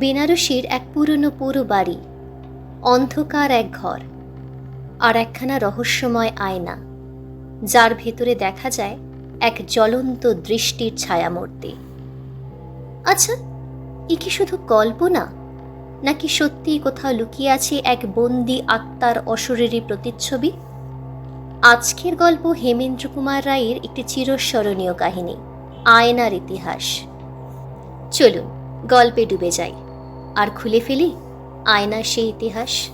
বেনারসির এক পুরনো পুরো বাড়ি, অন্ধকার এক ঘর আর একখানা রহস্যময় আয়না, যার ভেতরে দেখা যায় এক জ্বলন্ত দৃষ্টির ছায়ামূর্তি। আচ্ছা এ কি শুধু কল্পনা, নাকি সত্যিই কোথাও লুকিয়ে আছে এক বন্দি আত্মার অসুরেরই প্রতিচ্ছবি? আজকের গল্প হেমেন্দ্র কুমার রায়ের একটি চিরস্মরণীয় কাহিনী, আয়নার ইতিহাস। চলুন, গল্পে ডুবে যাই। আর খুলে ফেলি আয়নার সেই ইতিহাস।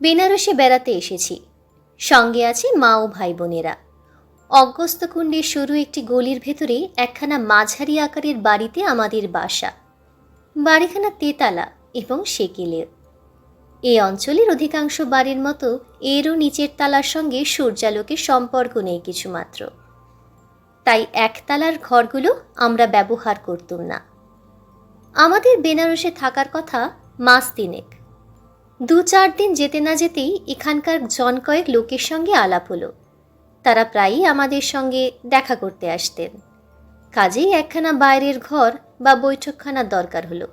বেনারসে বেড়াতে এসেছি। সঙ্গে আছে মা ও ভাই বোনেরা। অগস্ত্যকুণ্ডের সরু একটি গলির ভেতরে একখানা মাঝারি আকারের বাড়িতে আমাদের বাসা। বাড়িখানা তেতালা এবং সেকেলের। এই অঞ্চলের অধিকাংশ বাড়ির মতো এরও নিচের তালার সঙ্গে সূর্যালোকের সম্পর্ক নেই কিছুমাত্র। তাই একতলার ঘরগুলো আমরা ব্যবহার করতুম না। আমাদের বেনারসে থাকার কথা মাস তিনেক। দু চার দিন যেতে না যেতেই এখানকার জন কয়েক লোকের সঙ্গে আলাপ হলো। তারা প্রায়ই আমাদের সঙ্গে দেখা করতে আসতেন। কাজেই একখানা বাইরের ঘর বা বৈঠকখানার দরকার হলো।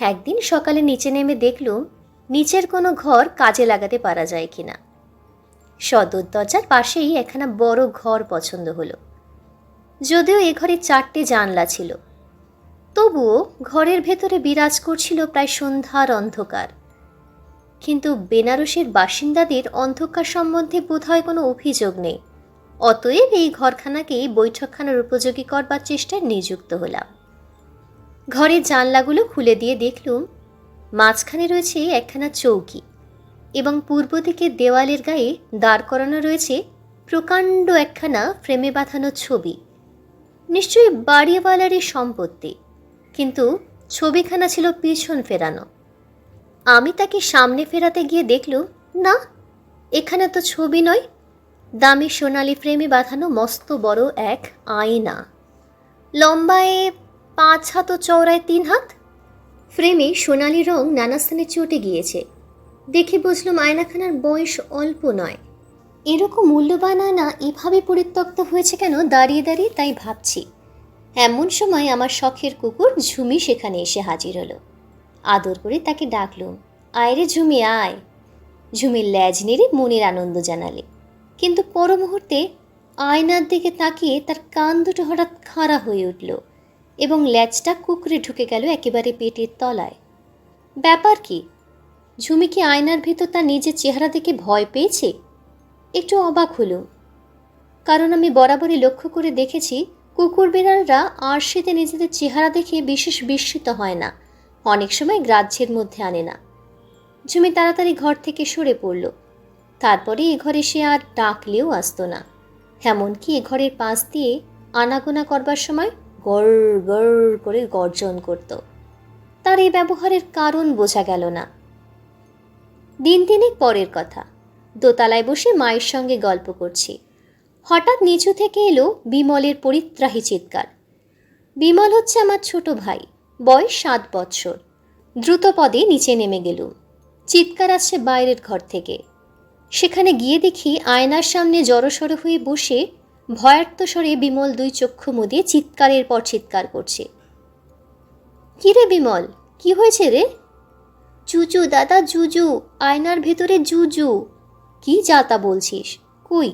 একদিন সকালে নিচে নেমে দেখলুম, নিচের কোনো ঘর কাজে লাগাতে পারা যায় কিনা। সদর দরজার পাশেই একখানা বড় ঘর পছন্দ হলো। যদিও এ ঘরে চারটে জানলা ছিল। তবুও ঘরের ভেতরে বিরাজ করছিল প্রায় সন্ধ্যার অন্ধকার। কিন্তু বেনারসের বাসিন্দাদের অন্ধকার সম্বন্ধে বোধহয় কোনো অভিযোগ নেই। অতএব এই ঘরখানাকেই বৈঠকখানার উপযোগী করবার চেষ্টায় নিযুক্ত হলাম। ঘরের জানলাগুলো খুলে দিয়ে দেখলুম, মাঝখানে রয়েছে একখানা চৌকি এবং পূর্ব দিকের দেওয়ালের গায়ে দাঁড় করানো রয়েছে প্রকাণ্ড একখানা ফ্রেমে বাঁধানো ছবি। নিশ্চয়ই বাড়িওয়ালারই সম্পত্তি। কিন্তু ছবিখানা ছিল পিছন ফেরানো। আমি তাকে সামনে ফেরাতে গিয়ে দেখলুম, না, এখানে তো ছবি নয়। দামি সোনালি ফ্রেমে বাঁধানো মস্ত বড় এক আয়না। লম্বায় পাঁচ হাত ও চওড়ায় তিন হাত। ফ্রেমে সোনালি রং নানা স্থানে চটে গিয়েছে। দেখে বুঝলুম আয়নাখানার বয়স অল্প নয়। এরকম মূল্যবান আয়না এভাবে পরিত্যক্ত হয়েছে কেন? দাঁড়িয়ে দাঁড়িয়ে তাই ভাবছি। এমন সময় আমার শখের কুকুর ঝুমি সেখানে এসে হাজির হলো। আদর করে তাকে ডাকলুম আয় রে ঝুমি, আয়। ঝুমির ল্যাজ নেড়ে মনের আনন্দ জানালে। কিন্তু পর মুহূর্তে আয়নার দিকে তাকিয়ে তার কান দুটো হঠাৎ খাড়া হয়ে উঠল এবং ল্যাজটা কুকুরে ঢুকে গেল একেবারে পেটের তলায়। ব্যাপার কি? ঝুমি কি আয়নার ভেতর তার নিজের চেহারা দেখে ভয় পেয়েছে? একটু অবাক হলো কারণ আমি বরাবরই লক্ষ্য করে দেখেছি কুকুর বিড়ালরা আরশিতে নিজেদের চেহারা দেখে বিশেষ বিস্মিত হয় না। অনেক সময় গ্রাহ্যের মধ্যে আনে না। ঝুমি তাড়াতাড়ি ঘর থেকে সরে পড়ল। তারপরে এ ঘরে সে আর ডাকলেও আসতো না। এমনকি এ ঘরের পাশ দিয়ে আনাগোনা করবার সময় গড় গড় করে গর্জন করত। তার এই ব্যবহারের কারণ বোঝা গেল না। দিন তিনেক পরের কথা। দোতলায় বসে মায়ের সঙ্গে গল্প করছি। হঠাৎ নিচু থেকে এলো বিমলের পরিত্রাহী চিৎকার। বিমল হচ্ছে আমার ছোট ভাই, বয়স সাত বৎসর দ্রুত পদে নিচে নেমে গেলুম। চিৎকার আসছে বাইরের ঘর থেকে। সেখানে গিয়ে দেখি আয়নার সামনে জড়সড় হয়ে বসে ভয়ার্ত স্বরে বিমল দুই চক্ষু মুদিয়ে চিৎকারের পর চিৎকার করছে। কি রে বিমল? কি হয়েছে রে? জুজু দাদা জুজু আয়নার ভেতরে জুজু কি যা তা বলছিস? কই?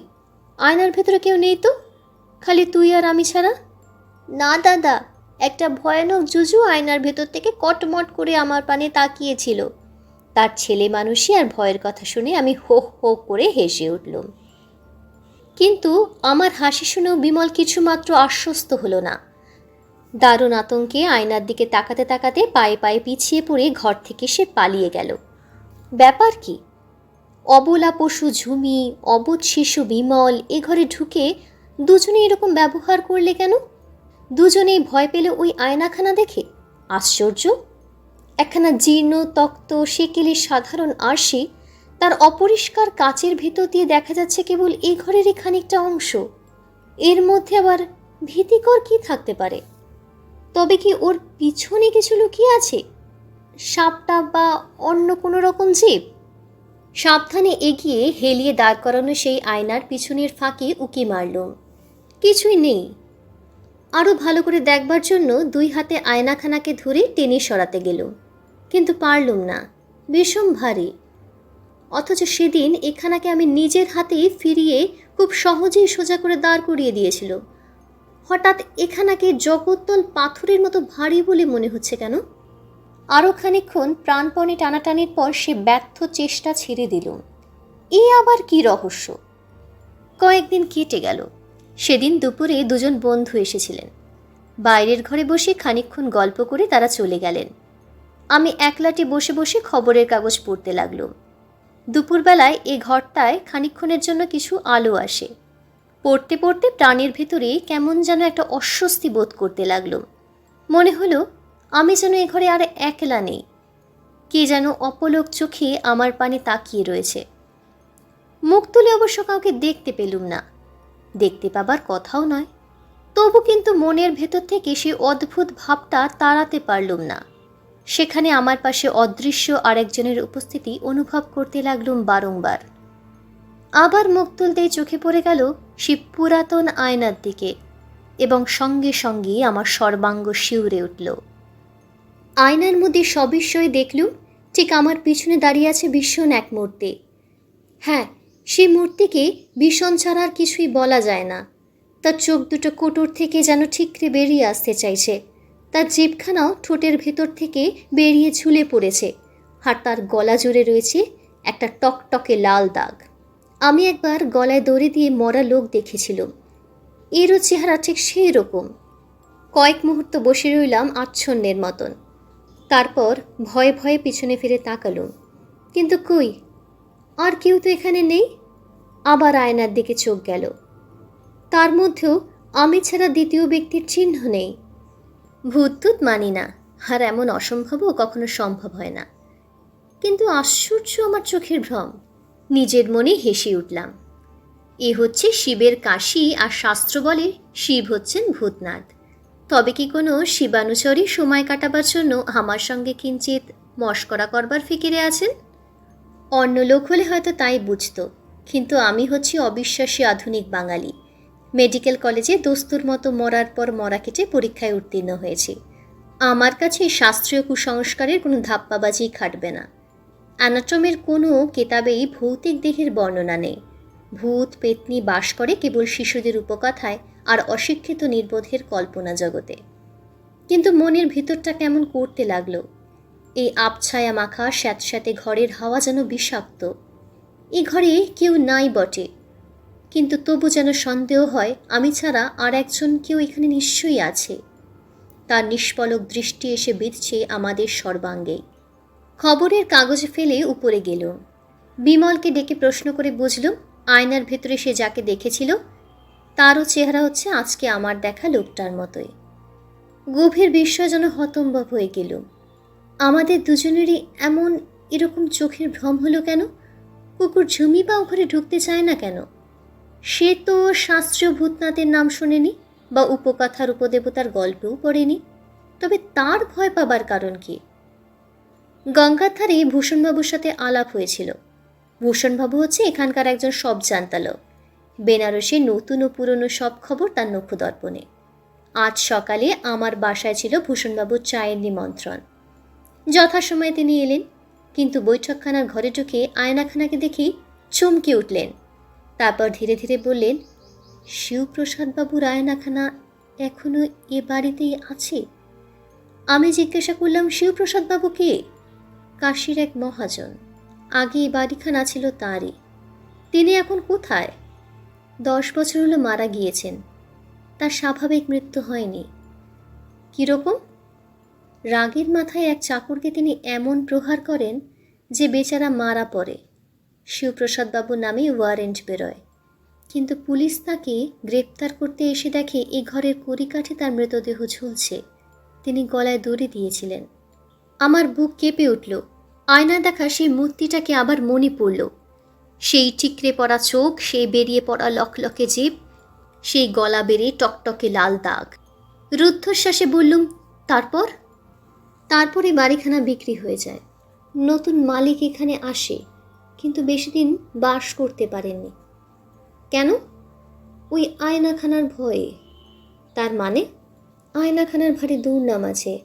আয়নার ভেতরে কেউ নেই তো? খালি তুই আর আমি ছাড়া? না, দাদা। একটা ভয়ানক জুজু আয়নার ভেতর থেকে কটমট করে আমার পানে তাকিয়েছিল। তার ছেলে মানুষই আর ভয়ের কথা শুনে আমি হো হো করে হেসে উঠলুম। কিন্তু আমার হাসি শুনেও বিমল কিছুমাত্র আশ্বস্ত হলো না। দারুণ আতঙ্কে আয়নার দিকে তাকাতে তাকাতে পায়ে পায়ে পিছিয়ে পড়ে ঘর থেকে সে পালিয়ে গেল। ব্যাপার কি? অবলা পশু ঝুমি, অবোধ শিশু বিমল, এ ঘরে ঢুকে দুজনে এরকম ব্যবহার করলে কেন? দুজনেই ভয় পেলে ওই আয়নাখানা দেখে? আশ্চর্য। একখানা জীর্ণ, তক্ত সেকেলের সাধারণ আরশি তার অপরিষ্কার কাচের ভেতর দিয়ে দেখা যাচ্ছে কেবল এই ঘরেরই খানিকটা অংশ। এর মধ্যে আবার ভীতিকর কি থাকতে পারে? তবে কি ওর পিছনে কিছু লুকিয়ে আছে? সাপটা বা অন্য কোনো রকম জীব? সাবধানে এগিয়ে হেলিয়ে দাঁড় করানো সেই আয়নার পিছনের ফাঁকে উকি মারল। কিছুই নেই। আরও ভালো করে দেখবার জন্য দুই হাতে আয়নাখানাকে ধরে টেনে সরাতে গেল। কিন্তু পারলুম না। বিষম ভারী। অথচ সেদিন এখানাকে আমি নিজের হাতেই ফিরিয়ে খুব সহজেই সোজা করে দাঁড় করিয়ে দিয়েছিল। হঠাৎ এখানাকে জগত্তল পাথরের মতো ভারী বলে মনে হচ্ছে কেন? আরও খানিক্ষণ প্রাণপণে টানাটানির পর সে ব্যর্থ চেষ্টা ছেড়ে দিল। এ আবার কি রহস্য? কয়েকদিন কেটে গেল। সেদিন দুপুরে দুজন বন্ধু এসেছিলেন। বাইরের ঘরে বসে খানিকক্ষণ গল্প করে তারা চলে গেলেন। আমি একলাটি বসে বসে খবরের কাগজ পড়তে লাগলাম। দুপুরবেলায় এ ঘরটায় খানিকক্ষণের জন্য কিছু আলো আসে। পড়তে পড়তে প্রাণের ভেতরে কেমন যেন একটা অস্বস্তি বোধ করতে লাগল মনে হলো আমি যেন এ ঘরে আর একলা নেই। কে যেন অপলক চোখে আমার পানে তাকিয়ে রয়েছে। মুখ তুলে অবশ্য কাউকে দেখতে পেলুম না। দেখতে পাবার কথাও নয়। তবু কিন্তু মনের ভেতর থেকে সে অদ্ভুত ভাবটা তাড়াতে পারলুম না। সেখানে আমার পাশে অদৃশ্য আরেকজনের উপস্থিতি অনুভব করতে লাগলুম বারংবার। আবার মুখ তুলতেই চোখে পড়ে গেল সে পুরাতন আয়নার দিকে এবং সঙ্গে সঙ্গে আমার সর্বাঙ্গ শিউরে উঠল। আয়নার মধ্যে সবিস্ময়ে দেখলুম, ঠিক আমার পিছনে দাঁড়িয়ে আছে ভীষণ এক মূর্তি। হ্যাঁ সেই মূর্তিকে ভীষণ ছাড়া আর কিছুই বলা যায় না। তার চোখ দুটো কোটর থেকে যেন ঠিকরে বেরিয়ে আসতে চাইছে। তার জিভখানাও ঠোঁটের ভেতর থেকে বেরিয়ে ঝুলে পড়েছে। আর তার গলা জুড়ে রয়েছে একটা টকটকে লাল দাগ। আমি একবার গলায় দড়ি দিয়ে মরা লোক দেখেছিলাম। এরও চেহারা ঠিক সেই রকম কয়েক মুহূর্ত বসে রইলাম আচ্ছন্নের মতন। তারপর ভয়ে ভয়ে পিছনে ফিরে তাকালুম কিন্তু কই? আর কেউ তো এখানে নেই? আবার আয়নার দিকে চোখ গেল। তার মধ্যেও আমি ছাড়া দ্বিতীয় ব্যক্তির চিহ্ন নেই। ভূতটুত মানি না, আর এমন অসম্ভবও কখনো সম্ভব হয় না। কিন্তু আশ্চর্য আমার চোখের ভ্রম, নিজের মনে হেসে উঠলাম। এ হচ্ছে শিবের কাশি আর শাস্ত্র বলে শিব হচ্ছেন ভূতনাথ। তবে কি কোনো শিবানুচরী সময় কাটাবার জন্য আমার সঙ্গে কিঞ্চিত মস্করা করবার ফিকিরে আছেন? অন্য লোক হলে হয়তো তাই বুঝত, কিন্তু আমি হচ্ছি অবিশ্বাসী আধুনিক বাঙালি। মেডিকেল কলেজে দস্তুর মতো মরার পর মরা কেটে পরীক্ষায় উত্তীর্ণ হয়েছি। আমার কাছে শাস্ত্রীয় কুসংস্কারের কোনো ধাপ্পাবাজি খাটবে না। অ্যানাটমের কোনো কেতাবেই ভৌতিক দেহের বর্ণনা নেই। ভূত, পেতনি বাস করে কেবল শিশুদের উপকথায় আর অশিক্ষিত নির্বোধের কল্পনা জগতে। কিন্তু মনের ভিতরটা কেমন করতে লাগল? এই আবছায়া মাখা স্যাঁতস্যাঁতে ঘরের হাওয়া যেন বিষাক্ত। এ ঘরে কেউ নাই বটে। কিন্তু তবু যেন সন্দেহ হয়, আমি ছাড়া আর একজন কেউ এখানে নিশ্চয়ই আছে। তার নিষ্পলক দৃষ্টি এসে বিঁধছে আমাদের সর্বাঙ্গে। খবরের কাগজে ফেলে উপরে গেল। বিমলকে ডেকে প্রশ্ন করে বুঝলুম আয়নার ভেতরে সে যাকে দেখেছিল তারও চেহারা হচ্ছে আজকে আমার দেখা লোকটার মতোই। গভীর বিস্ময় যেন হতম্বব হয়ে গেল। আমাদের দুজনেরই এমন এরকম চোখের ভ্রম হলো কেন? কুকুর ঝুমি বা ঘরে ঢুকতে চায় না কেন? সে তো শাস্ত্রীয় ভূতনাথের নাম শোনেনি বা উপকথার উপদেবতার গল্পও পড়েনি। তবে তার ভয় পাবার কারণ কি? গঙ্গার ধারে ভূষণবাবুর সাথে আলাপ হয়েছিল। ভূষণবাবু হচ্ছে এখানকার একজন সব জানতা লোক। বেনারসে নতুন ও পুরনো সব খবর তার নক্ষদর্পণে। আজ সকালে আমার বাসায় ছিল ভূষণবাবুর চায়ের নিমন্ত্রণ। যথাসময়ে তিনি এলেন, কিন্তু বৈঠকখানার ঘরে ঢুকে আয়নাখানাকে দেখেই চমকে উঠলেন। তারপর ধীরে ধীরে বললেন, শিবপ্রসাদবাবুর আয়নাখানা এখনও এ বাড়িতেই আছে? আমি জিজ্ঞাসা করলাম, শিবপ্রসাদবাবু কে? কাশির এক মহাজন। আগে এই বাড়িখানা ছিল তারই। তিনি এখন কোথায়? দশ বছর হলো মারা গিয়েছেন। তার স্বাভাবিক মৃত্যু হয়নি। কীরকম? রাগের মাথায় এক চাকরকে তিনি এমন প্রহার করেন যে বেচারা মারা পড়ে। শিবপ্রসাদবাবু নামে ওয়ারেন্ট বেরোয়। কিন্তু পুলিশ তাকে গ্রেপ্তার করতে এসে দেখে এ ঘরের কড়িকাঠে তার মৃতদেহ ঝুলছে। তিনি গলায় দড়ি দিয়েছিলেন। আমার বুক কেঁপে উঠল। আয়না দেখা সেই মূর্তিটাকে আবার মনে পড়ল। সেই ঠিকরে পড়া চোখ, সেই বেরিয়ে পড়া লকলকে জিভ, সেই গলা বেড়ে টকটকে লাল দাগ। রুদ্ধশ্বাসে বললুম, তারপর? তারপরে বাড়িখানা বিক্রি হয়ে যায়। নতুন মালিক এখানে আসে, কিন্তু বেশি দিন বাস করতে পারেননি। কেন? ওই আয়নাখানার ভয়ে। তার মানে? আয়নাখানার ভারী দুর্নাম আছে।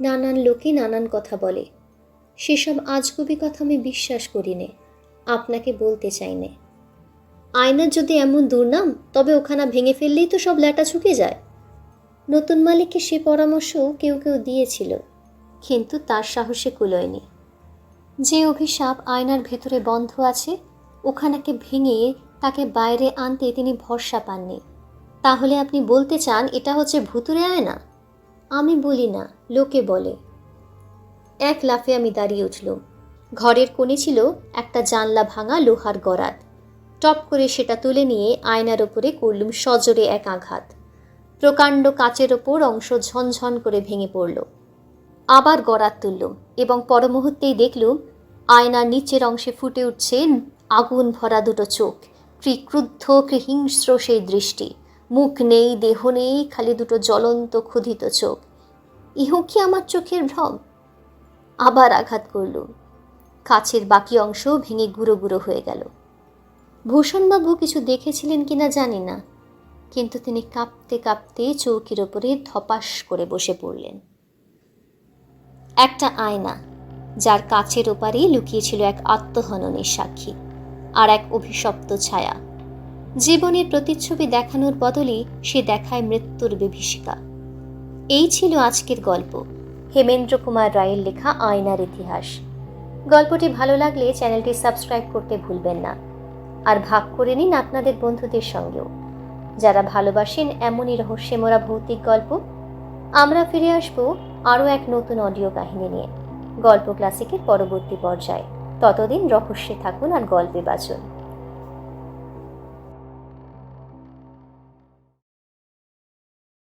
নানান লোকে নানান কথা বলে। সেসব আজগুবি কথা আমি বিশ্বাস করি নে আপনাকে বলতে চাই নে। আয়নার যদি এমন দুর্নাম, তবে ওখানা ভেঙে ফেললেই তো সব ল্যাটা ছুকে যায়। নতুন মালিককে সে পরামর্শ কেউ কেউ দিয়েছিল, কিন্তু তার সাহসে কুলোয়নি। যে অভিশাপ আয়নার ভেতরে বন্ধ আছে, ওখানাকে ভেঙে তাকে বাইরে আনতে তিনি ভরসা পাননি। তাহলে আপনি বলতে চান, এটা হচ্ছে ভুতুরে আয়না? আমি বলি না, লোকে বলে। এক লাফে আমি দাঁড়িয়ে উঠলুম। ঘরের কোণে ছিল একটা জানলা ভাঙা লোহার গরাদ টপ করে সেটা তুলে নিয়ে আয়নার ওপরে করলুম সজোরে এক আঘাত। প্রকাণ্ড কাচের ওপর অংশ ঝনঝন করে ভেঙে পড়ল। আবার গড়াত তুললুম এবং পরমুহূর্তেই দেখলুম আয়নার নিচের অংশে ফুটে উঠছে আগুন ভরা দুটো চোখ কি ক্রুদ্ধ কি হিংস্র সেই দৃষ্টি। মুখ নেই, দেহ নেই, খালি দুটো জ্বলন্ত ক্ষুধিত চোখ। ইহো কি আমার চোখের ভ্রম? আবার আঘাত করলুম। কাছের বাকি অংশ ভেঙে গুঁড়ো গুঁড়ো হয়ে গেল। ভূষণবাবু কিছু দেখেছিলেন কিনা জানি না, কিন্তু তিনি কাঁপতে কাঁপতে চৌকির ওপরে ধপাস করে বসে পড়লেন। একটা আয়না, যার কাছের ওপারেই লুকিয়েছিল এক আত্মহননের সাক্ষী আর এক অভিশপ্ত ছায়া। জীবনের প্রতিচ্ছবি দেখানোর বদলে সে দেখায় মৃত্যুর বিভীষিকা। এই ছিল আজকের গল্প। হেমেন্দ্র কুমার রায়ের লেখা আয়নার ইতিহাস। গল্পটি ভালো লাগলে চ্যানেলটি সাবস্ক্রাইব করতে ভুলবেন না। আর ভাগ করে নিন আপনাদের বন্ধুদের সঙ্গেও। যারা ভালোবাসেন এমনই রহস্যমরা ভৌতিক গল্প, আমরা ফিরে আসব আরও এক নতুন অডিও কাহিনী নিয়ে। গল্প ক্লাসিকের পরবর্তী পর্যায়ে। ততদিন রহস্যে থাকুন আর গল্পে বাঁচুন।